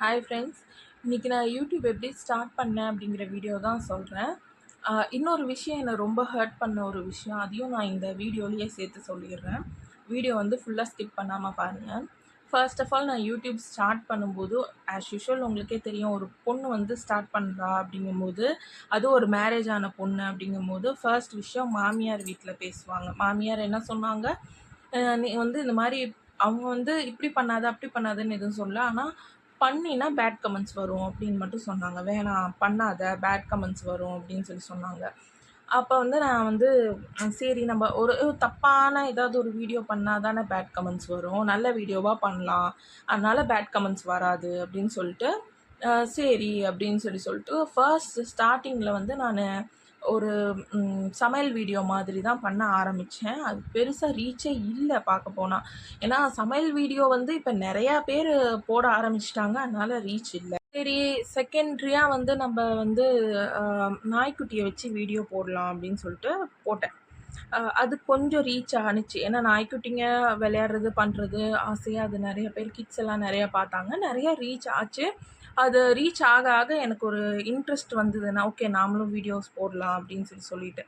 Hi friends இன்றைக்கி நான் YouTube எப்படி ஸ்டார்ட் பண்ணேன் அப்படிங்கிற வீடியோ தான் சொல்கிறேன் இன்னொரு விஷயம் என்னை ரொம்ப ஹர்ட் பண்ண ஒரு விஷயம். அதையும் நான் இந்த வீடியோலேயே சேர்த்து சொல்லிடுறேன். வீடியோ வந்து ஃபுல்லாக ஸ்கிப் பண்ணாமல் பாருங்கள் ஃபர்ஸ்ட் ஆஃப் ஆல் நான் யூடியூப் ஸ்டார்ட் பண்ணும்போது ஆஸ் யூஷுவல் உங்களுக்கே தெரியும் ஒரு பொண்ணு வந்து ஸ்டார்ட் பண்ணுறா அப்படிங்கும்போது அது ஒரு மேரேஜ் ஆன பொண்ணு அப்படிங்கும்போது ஃபர்ஸ்ட் விஷயம் மாமியார் வீட்டில் பேசுவாங்க. மாமியார் என்ன சொன்னாங்க? நீ வந்து இந்த மாதிரி அவங்க வந்து இப்படி பண்ணாத அப்படி பண்ணாதன்னு எதுவும் சொல்ல ஆனால் பண்ணினா பேட் கமெண்ட்ஸ் வரும் அப்படின்னு மட்டும் சொன்னாங்க. வேணாம் பண்ணாத பேட் கமெண்ட்ஸ் வரும் அப்படின்னு சொல்லி சொன்னாங்க. அப்போ வந்து நான் வந்து சரி நம்ம ஒரு தப்பான ஏதாவது ஒரு வீடியோ பண்ணால் தானே பேட் கமெண்ட்ஸ் வரும். நல்ல வீடியோவாக பண்ணலாம். அதனால் பேட் கமெண்ட்ஸ் வராது அப்படின்னு சொல்லிட்டு சரி அப்படின்னு சொல்லி சொல்லிட்டு ஃபர்ஸ்ட் ஸ்டார்டிங்கில் வந்து நான் ஒரு சமையல் வீடியோ மாதிரி தான் பண்ண ஆரம்பித்தேன் அது பெருசாக ரீச்சே இல்லை பார்க்க போனால் ஏன்னா சமையல் வீடியோ வந்து இப்போ நிறையா பேர் போட ஆரம்பிச்சிட்டாங்க. அதனால் ரீச் இல்லை. சரி செகண்ட்ரியாக வந்து நம்ம வந்து நாய்க்குட்டியை வச்சு வீடியோ போடலாம் அப்படின்னு சொல்லிட்டு போட்டேன். அது கொஞ்சம் ரீச் ஆணுச்சு ஏன்னா நாய்க்குட்டிங்க விளையாடுறது பண்ணுறது ஆசையாக அது நிறைய பேர் கிட்ஸ் எல்லாம் நிறையா பார்த்தாங்க. நிறைய ரீச் ஆச்சு. அது ரீச் ஆக ஆக எனக்கு ஒரு இன்ட்ரெஸ்ட் வந்ததுன்னா ஓகே நாமளும் வீடியோஸ் போடலாம் அப்படின்னு சொல்லி சொல்லிட்டு.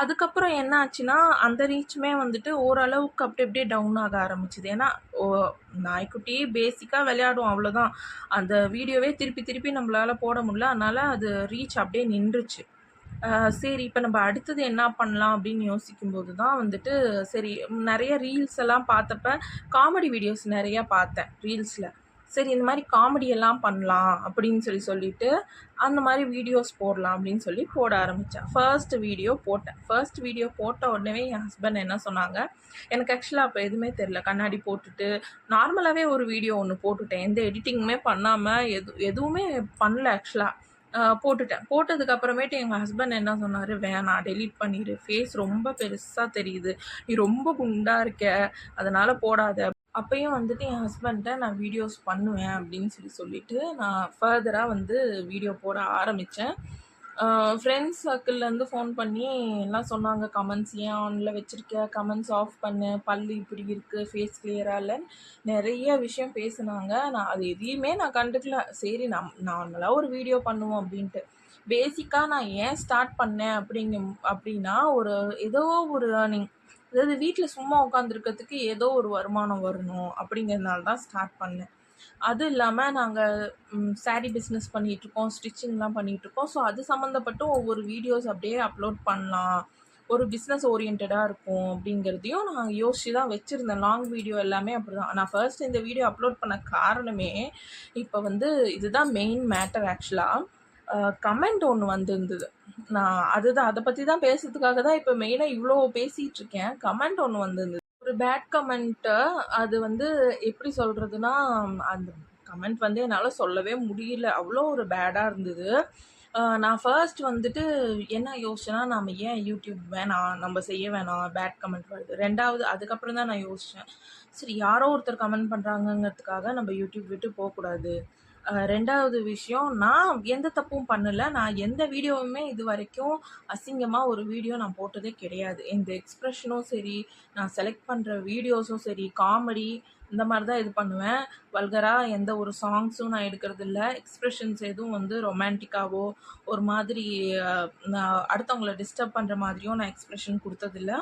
அதுக்கப்புறம் என்ன ஆச்சுன்னா அந்த ரீச்சுமே வந்துட்டு ஓரளவுக்கு அப்படி அப்படியே டவுன் ஆக ஆரம்பிச்சுது. ஏன்னா ஓ நாய்க்குட்டி பேசிக்காக விளையாடும் அவ்வளோதான் அந்த வீடியோவே திருப்பி திருப்பி நம்மளால் போட முடியல. அதனால் அது ரீச் அப்படியே நின்றுச்சு. சரி இப்போ நம்ம அடுத்தது என்ன பண்ணலாம் அப்படின்னு யோசிக்கும்போது தான் வந்துட்டு சரி நிறைய ரீல்ஸ் எல்லாம் பார்த்தப்ப காமெடி வீடியோஸ் நிறையா பார்த்தேன் ரீல்ஸில் சரி இந்த மாதிரி காமெடி எல்லாம் பண்ணலாம் அப்படின்னு சொல்லி சொல்லிட்டு அந்த மாதிரி வீடியோஸ் போடலாம் அப்படின்னு சொல்லி போட ஆரம்பித்தேன் ஃபர்ஸ்ட் வீடியோ போட்டேன். ஃபர்ஸ்ட் வீடியோ போட்ட உடனே என் ஹஸ்பண்ட் என்ன சொன்னாங்க எனக்கு ஆக்சுவலாக அப்போ எதுவுமே தெரில கண்ணாடி போட்டுட்டு நார்மலாகவே ஒரு வீடியோ ஒன்று போட்டுட்டேன். எந்த எடிட்டிங்குமே பண்ணாமல் எது எதுவுமே பண்ணல ஆக்சுவலாக போட்டுட்டேன். போட்டதுக்கு அப்புறமேட்டு எங்கள் ஹஸ்பண்ட் என்ன சொன்னார்? வேணாம் டெலீட் பண்ணிடு ஃபேஸ் ரொம்ப பெருசாக தெரியுது. நீ ரொம்ப குண்டாக இருக்க. அதனால் போடாத. அப்பயும் வந்துட்டு என் ஹஸ்பண்ட்டை நான் வீடியோஸ் பண்ணுவேன் அப்படின்னு சொல்லி சொல்லிட்டு நான் ஃபர்தராக வந்து வீடியோ போட ஆரம்பித்தேன் ஃப்ரெண்ட்ஸ் சர்க்கிள்லேருந்து ஃபோன் பண்ணி எல்லாம் சொன்னாங்க கமெண்ட்ஸ் ஏன் ஆனில் வச்சுருக்க? கமெண்ட்ஸ் ஆஃப் பண்ணு பல்லு இப்படி இருக்குது ஃபேஸ் கிளியராக இல்லைன்னு நிறைய விஷயம் பேசுனாங்க. நான் அது எதையுமே நான் கண்டுக்கல. சரி நம் நார்மலாக ஒரு வீடியோ பண்ணுவோம் அப்படின்ட்டு. பேசிக்காக நான் ஏன் ஸ்டார்ட் பண்ணேன் அப்படிங்க அப்படின்னா ஒரு ஏதோ ஒரு ஏர்னிங் அதாவது வீட்டில் சும்மா உட்காந்துருக்கிறதுக்கு ஏதோ ஒரு வருமானம் வரணும் அப்படிங்கிறதுனால தான் ஸ்டார்ட் பண்ணேன். அதுவும் இல்லாமல் நாங்கள் சாரீ பிஸ்னஸ் பண்ணிகிட்ருக்கோம் ஸ்டிச்சிங்லாம் பண்ணிகிட்ருக்கோம் ஸோ அது சம்மந்தப்பட்டு ஒவ்வொரு வீடியோஸ் அப்படியே அப்லோட் பண்ணலாம். ஒரு பிஸ்னஸ் ஓரியன்டாக இருக்கும் அப்படிங்கிறதையும் நான் யோசிச்சு தான் வச்சுருந்தேன். லாங் வீடியோ எல்லாமே அப்படி தான் நான் ஃபர்ஸ்ட் இந்த வீடியோ அப்லோட் பண்ண காரணமே இப்போ வந்து இதுதான் மெயின் மேட்டர் ஆக்சுவலாக கமெண்ட் ஒன்று வந்திருந்தது. நான் அதுதான் அதை பற்றி தான் பேசுறதுக்காக தான் இப்போ மெயினாக இவ்வளோ பேசிகிட்ருக்கேன் கமெண்ட் ஒன்று வந்திருந்தது. ஒரு பேட் கமெண்ட்டை அது வந்து எப்படி சொல்கிறதுனா அந்த கமெண்ட் வந்து என்னால் சொல்லவே முடியல. அவ்வளோ ஒரு பேடாக இருந்தது. நான் ஃபர்ஸ்ட் வந்துட்டு என்ன யோசிச்சேன்னா நம்ம ஏன் யூடியூப் வேணாம் நம்ம செய்ய வேணாம் பேட் கமெண்ட் வருது ரெண்டாவது அதுக்கப்புறம் தான் நான் யோசித்தேன் சரி யாரோ ஒருத்தர் கமெண்ட் பண்ணுறாங்கங்கிறதுக்காக நம்ம யூடியூப் விட்டு போகக்கூடாது. ரெண்டாவது விஷயம் நான் எந்த தப்பும் பண்ணலை. நான் எந்த வீடியோவுமே இது வரைக்கும் அசிங்கமாக ஒரு வீடியோ நான் போட்டதே கிடையாது. இந்த எக்ஸ்ப்ரெஷனும் சரி நான் செலக்ட் பண்ணுற வீடியோஸும் சரி காமெடி இந்த மாதிரி தான் இது பண்ணுவேன். வல்கராக எந்த ஒரு சாங்ஸும் நான் எடுக்கிறது இல்லை. எக்ஸ்ப்ரெஷன்ஸ் எதுவும் வந்து ரொமான்டிக்காவோ ஒரு மாதிரி அடுத்தவங்களை நான் அடுத்தவங்கள டிஸ்டர்ப் பண்ணுற மாதிரியும் நான் எக்ஸ்ப்ரெஷன் கொடுத்ததில்ல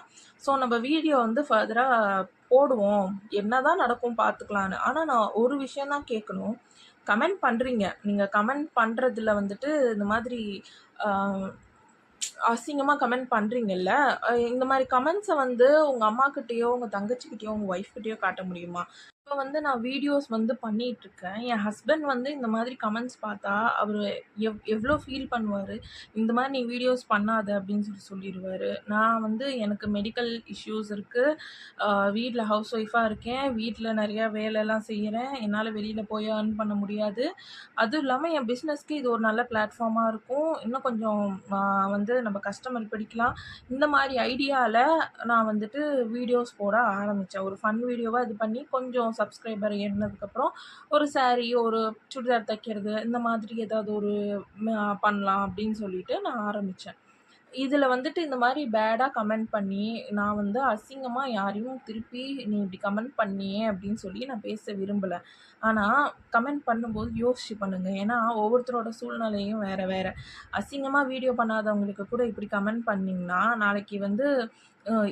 ஸோ நம்ம வீடியோ வந்து ஃபர்தராக போடுவோம். என்ன தான் நடக்கும் பார்த்துக்கலான்னு ஆனால் நான் ஒரு விஷயம் தான் கேட்கணும். கமெண்ட் பண்ணுறீங்க நீங்கள் கமெண்ட் பண்ணுறதுல வந்துட்டு இந்த மாதிரி அசிங்கமாக கமெண்ட் பண்ணுறீங்கல்ல இந்த மாதிரி கமெண்ட்ஸை வந்து உங்கள் அம்மாக்கிட்டேயோ உங்கள் தங்கச்சிக்கிட்டேயோ உங்கள் ஒய்ஃப்கிட்டேயோ காட்ட முடியுமா? இப்போ வந்து நான் வீடியோஸ் வந்து பண்ணிட்டு இருக்கேன் என் ஹஸ்பண்ட் வந்து இந்த மாதிரி கமெண்ட்ஸ் பார்த்தா அவர் எவ் எவ்வளோ ஃபீல் பண்ணுவார்? இந்த மாதிரி நீ வீடியோஸ் பண்ணாத அப்படின்னு சொல்லி சொல்லிடுவார். நான் வந்து எனக்கு மெடிக்கல் இஷ்யூஸ் இருக்குது வீட்டில் ஹவுஸ் ஒய்ஃபாக இருக்கேன். வீட்டில் நிறையா வேலையெல்லாம் செய்கிறேன் என்னால் வெளியில் போய் ஏர்ன் பண்ண முடியாது. அதுவும் இல்லாமல் என் பிஸ்னஸ்க்கு இது ஒரு நல்ல பிளாட்ஃபார்மாக இருக்கும். இன்னும் கொஞ்சம் வந்து நம்ம கஸ்டமர் பிடிக்கலாம். இந்த மாதிரி ஐடியாவில் நான் வந்துட்டு வீடியோஸ் போட ஆரம்பித்தேன் ஒரு ஃபன் வீடியோவாக இது பண்ணி கொஞ்சம் சப்ஸ்கிரைபர் ஏறினதுக்கப்புறம் ஒரு சாரீ ஒரு சுடிதார் தைக்கிறது இந்த மாதிரி ஏதாவது ஒரு பண்ணலாம் அப்படின்னு சொல்லிட்டு நான் ஆரம்பித்தேன் இதில் வந்துட்டு இந்த மாதிரி பேடாக கமெண்ட் பண்ணி நான் வந்து அசிங்கமாக யாரையும் திருப்பி நீ இப்படி கமெண்ட் பண்ணியே அப்படின்னு சொல்லி நான் பேச விரும்பலை. ஆனால் கமெண்ட் பண்ணும்போது யோசிச்சு பண்ணுங்கள் ஏன்னா ஒவ்வொருத்தரோட சூழ்நிலையும் வேறு வேறு. அசிங்கமாக வீடியோ பண்ணாதவங்களுக்கு கூட இப்படி கமெண்ட் பண்ணிங்கன்னா நாளைக்கு வந்து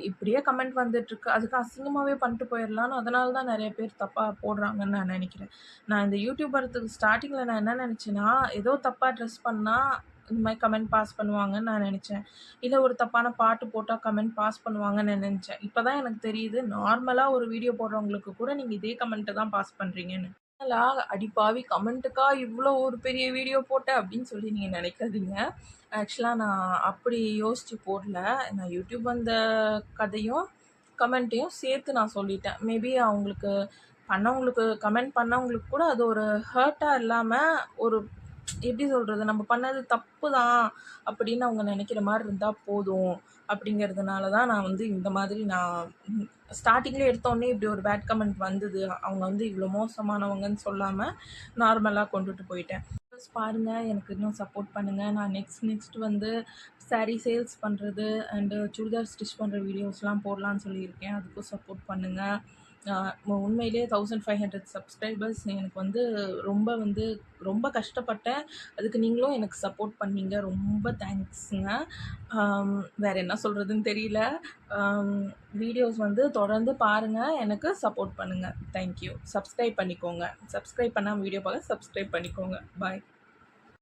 இப்படியே கமெண்ட் வந்துட்டுருக்கு. அதுக்கு அசிங்கமாகவே பண்ணிட்டு போயிடலான்னு அதனால தான் நிறைய பேர் தப்பாக போடுறாங்கன்னு நான் நினைக்கிறேன். நான் இந்த யூடியூபருக்கு ஸ்டார்டிங்கில் நான் என்ன நினச்சேன்னா ஏதோ தப்பாக ட்ரெஸ் பண்ணால் இந்த மாதிரி கமெண்ட் பாஸ் பண்ணுவாங்கன்னு நான் நினச்சேன். இல்லை ஒரு தப்பான பாட்டு போட்டால் கமெண்ட் பாஸ் பண்ணுவாங்கன்னு நான் நினச்சேன். இப்போ தான் எனக்கு தெரியுது நார்மலாக ஒரு வீடியோ போடுறவங்களுக்கு கூட நீங்கள் இதே கமெண்ட்டை தான் பாஸ் பண்ணுறீங்கன்னு லா அடிப்பாவி கமெண்ட்டுக்கா இவ்வளோ ஒரு பெரிய வீடியோ போட்டேன் அப்படின்னு சொல்லி நீங்கள் நினைக்காதீங்க. ஆக்சுவலாக நான் அப்படி யோசித்து போடல. நான் யூடியூப் வந்த கதையும் கமெண்ட்டையும் சேர்த்து நான் சொல்லிட்டேன். மேபி அவங்களுக்கு பண்ணவங்களுக்கு கமெண்ட் பண்ணவங்களுக்கு கூட அது ஒரு ஹர்ட்டாக இல்லாமல் ஒரு எப்படி சொல்கிறது நம்ம பண்ணது தப்பு தான் அப்படின்னு அவங்க நினைக்கிற மாதிரி இருந்தால் போதும் அப்படிங்கிறதுனால தான் நான் வந்து இந்த மாதிரி நான் ஸ்டார்டிங்கில் எடுத்தோடனே இப்படி ஒரு பேட் கமெண்ட் வந்தது. அவங்க வந்து இவ்வளோ மோசமானவங்கன்னு சொல்லாமல் நார்மலாக கொண்டுட்டு போயிட்டேன். Videos பாருங்க எனக்கு இன்னும் சப்போர்ட் பண்ணுங்கள் நான் நெக்ஸ்ட் நெக்ஸ்ட் வந்து சாரீ சேல்ஸ் பண்ணுறது அண்டு சுடிதார் ஸ்டிச் பண்ணுற வீடியோஸ்லாம் போடலான்னு சொல்லியிருக்கேன். அதுக்கும் சப்போர்ட் பண்ணுங்கள் உண்மையிலேயே தௌசண்ட் ஃபைவ் ஹண்ட்ரட் சப்ஸ்கிரைபர்ஸ் எனக்கு வந்து ரொம்ப வந்து ரொம்ப கஷ்டப்பட்டேன். அதுக்கு நீங்களும் எனக்கு சப்போர்ட் பண்ணீங்க. ரொம்ப தேங்க்ஸுங்க வேறு என்ன சொல்கிறதுன்னு தெரியல. வீடியோஸ் வந்து தொடர்ந்து பாருங்கள் எனக்கு சப்போர்ட் பண்ணுங்கள் தேங்க்யூ சப்ஸ்கிரைப் பண்ணிக்கோங்க. சப்ஸ்கிரைப் பண்ணால் வீடியோ பார்க்க சப்ஸ்கிரைப் பண்ணிக்கோங்க. பாய்